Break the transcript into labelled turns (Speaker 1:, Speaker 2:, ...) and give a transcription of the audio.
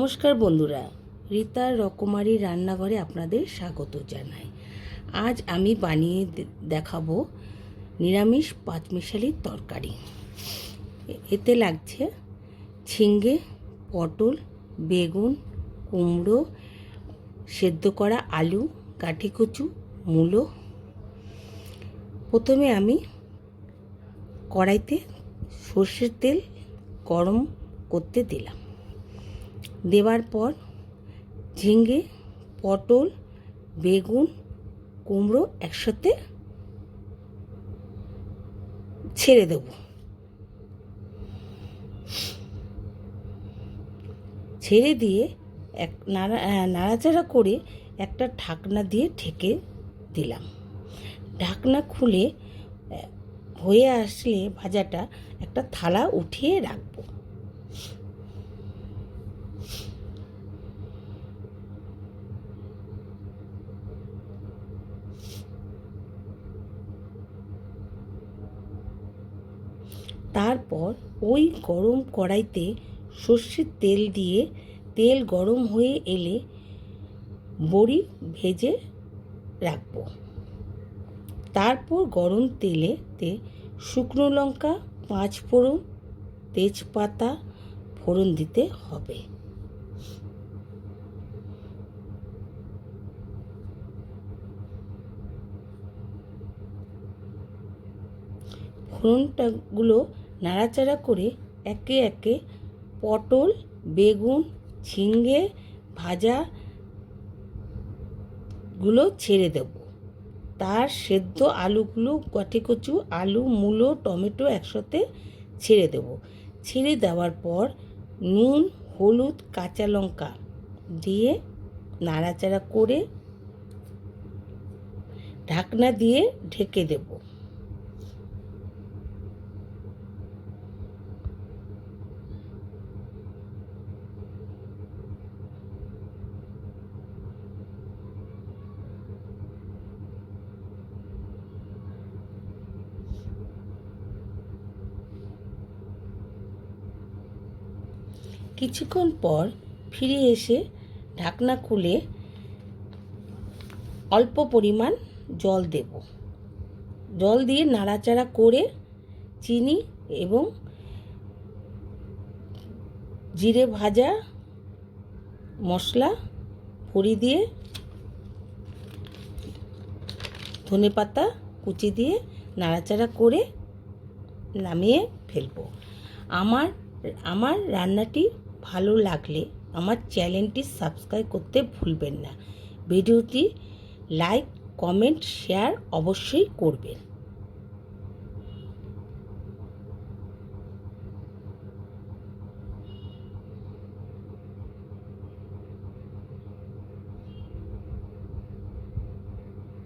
Speaker 1: নমস্কার বন্ধুরা রীতার রকমারি রান্নাঘরে আপনাদের স্বাগত জানাই। আজ আমি বানিয়ে দেখাবো নিরামিষ পাঁচমিশালির তরকারি। এতে লাগছে ঝিঙ্গে পটল, বেগুন, কুমড়ো, সেদ্ধ করা আলু কাঠি কচু মূলো। প্রথমে আমি কড়াইতে সর্ষের তেল গরম করতে দিলাম। দেওয়ার পর ঝিঙ্গে, পটল, বেগুন, কুমড়ো একসাথে ছেড়ে দেব। ছেড়ে দিয়ে এক নাড়া নাড়াচাড়া করে একটা ঢাকনা দিয়ে ঢেকে দিলাম। ঢাকনা খুলে হয়ে আসলে ভাজাটা একটা থালা উঠিয়ে রাখব। তারপর ওই গরম কড়াইতে সর্ষের তেল দিয়ে তেল গরম হয়ে এলে বড়ি ভেজে রাখব। তারপর গরম তেলেতে শুকনো লঙ্কা পাঁচ ফোড়ন তেজপাতা ফোড়ন দিতে হবে। ফোড়নটাগুলো নাড়াচাড়া করে একে একে পটল, বেগুন ঝিঙ্গে ভাজা গুলো ছেড়ে দেব। তার সেদ্ধ আলুগুলো কাঠি কচু, আলু, মূলো, টমেটো একসাথে ছেড়ে দেব। ছেড়ে দেওয়ার পর নুন, হলুদ, কাঁচা লঙ্কা দিয়ে নাড়াচাড়া করে ঢাকনা দিয়ে ঢেকে দেবো। কিছুক্ষণ পর ফিরে এসে ঢাকনা খুলে অল্প পরিমাণ জল দেব। জল দিয়ে নাড়াচাড়া করে চিনি এবং জিরে ভাজা মশলা ভরি দিয়ে ধনে পাতা কুচি দিয়ে নাড়াচাড়া করে নামিয়ে ফেলব। আমার আমার রান্নাটি ভালো লাগলে আমার চ্যানেলটি সাবস্ক্রাইব করতে ভুলবেন না। ভিডিওটি লাইক কমেন্ট শেয়ার অবশ্যই করবেন।